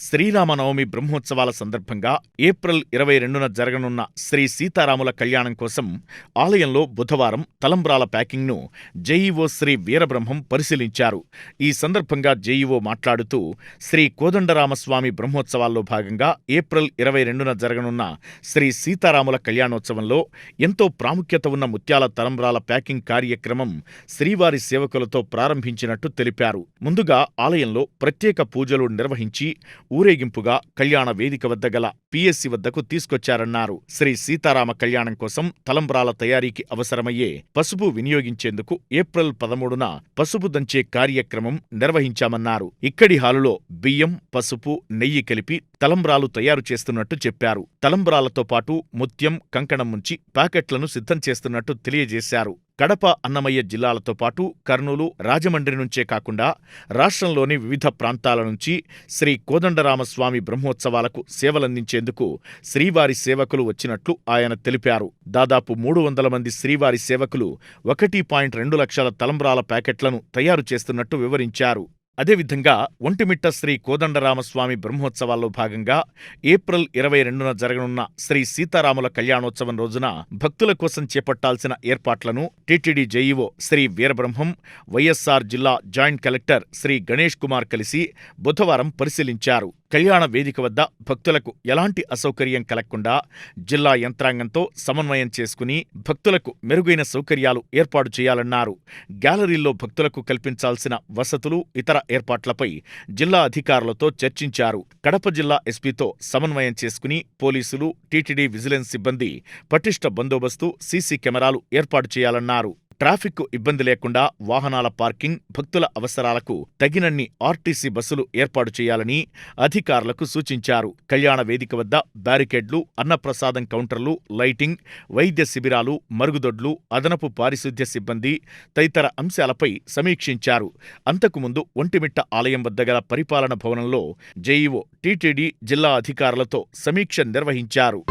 శ్రీరామనవమి బ్రహ్మోత్సవాల సందర్భంగా ఏప్రిల్ ఇరవై రెండున జరగనున్న శ్రీ సీతారాముల కళ్యాణం కోసం ఆలయంలో బుధవారం తలంబ్రాల ప్యాకింగ్ను జేఈఓ శ్రీ వీరబ్రహ్మం పరిశీలించారు. ఈ సందర్భంగా జేఈఓ మాట్లాడుతూ శ్రీ కోదండరామస్వామి బ్రహ్మోత్సవాల్లో భాగంగా ఏప్రిల్ ఇరవై రెండున జరగనున్న శ్రీ సీతారాముల కళ్యాణోత్సవంలో ఎంతో ప్రాముఖ్యత ఉన్న ముత్యాల తలంబ్రాల ప్యాకింగ్ కార్యక్రమం శ్రీవారి సేవకులతో ప్రారంభించినట్టు తెలిపారు. ముందుగా ఆలయంలో ప్రత్యేక పూజలు నిర్వహించి ఊరేగింపుగా కళ్యాణ వేదిక వద్ద గల పిఎస్సి వద్దకు తీసుకొచ్చారన్నారు. శ్రీ సీతారామ కళ్యాణం కోసం తలంబ్రాల తయారీకి అవసరమయ్యే పసుపు వినియోగించేందుకు ఏప్రిల్ పదమూడున పసుపు దంచే కార్యక్రమం నిర్వహించామన్నారు. ఇక్కడి హాలులో బియ్యం పసుపు నెయ్యి కలిపి తలంబ్రాలు తయారు చేస్తున్నట్టు చెప్పారు. తలంబ్రాలతో పాటు ముత్యం కంకణం ముంచి ప్యాకెట్లను సిద్ధం చేస్తున్నట్టు తెలియజేశారు. కడప అన్నమయ్య జిల్లాలతో పాటు కర్నూలు రాజమండ్రి నుంచే కాకుండా రాష్ట్రంలోని వివిధ ప్రాంతాల నుంచి శ్రీ కోదండరామస్వామి బ్రహ్మోత్సవాలకు సేవలందించేందుకు శ్రీవారి సేవకులు వచ్చినట్లు ఆయన తెలిపారు. దాదాపు మూడు వందల మంది శ్రీవారి సేవకులు ఒకటి పాయింట్ రెండు లక్షల తలంబ్రాల ప్యాకెట్లను తయారు చేస్తున్నట్టు వివరించారు. అదేవిధంగా ఒంటిమిట్ట శ్రీ కోదండరామస్వామి బ్రహ్మోత్సవాల్లో భాగంగా ఏప్రిల్ ఇరవై రెండున జరగనున్న శ్రీ సీతారాముల కళ్యాణోత్సవం రోజున భక్తుల కోసం చేపట్టాల్సిన ఏర్పాట్లను TTD JEO Shri Veerabrahmam YSR జిల్లా జాయింట్ కలెక్టర్ శ్రీ గణేష్ కుమార్ కలిసి బుధవారం పరిశీలించారు. కళ్యాణ వేదిక వద్ద భక్తులకు ఎలాంటి అసౌకర్యం కలగకుండా జిల్లా యంత్రాంగంతో సమన్వయం చేసుకుని భక్తులకు మెరుగైన సౌకర్యాలు ఏర్పాటు చేయాలన్నారు. గ్యాలరీల్లో భక్తులకు కల్పించాల్సిన వసతులు ఇతర ఏర్పాట్లపై జిల్లా అధికారులతో చర్చించారు. కడప జిల్లా ఎస్పీతో సమన్వయం చేసుకుని పోలీసులు టీటీడీ విజిలెన్స్ సిబ్బంది పటిష్ట బందోబస్తు సీసీ కెమెరాలు ఏర్పాటు చేయాలన్నారు. ట్రాఫిక్కు ఇబ్బంది లేకుండా వాహనాల పార్కింగ్ భక్తుల అవసరాలకు తగినన్ని ఆర్టీసీ బస్సులు ఏర్పాటు చేయాలని అధికారులకు సూచించారు. కళ్యాణ వేదిక వద్ద బ్యారికేడ్లు అన్నప్రసాదం కౌంటర్లు లైటింగ్ వైద్య శిబిరాలు మరుగుదొడ్లు అదనపు పారిశుద్ధ్య సిబ్బంది తదితర అంశాలపై సమీక్షించారు. అంతకుముందు ఒంటిమిట్ట ఆలయం వద్ద గల పరిపాలన భవనంలో జేఈఓ టీటీడీ జిల్లా అధికారులతో సమీక్ష నిర్వహించారు.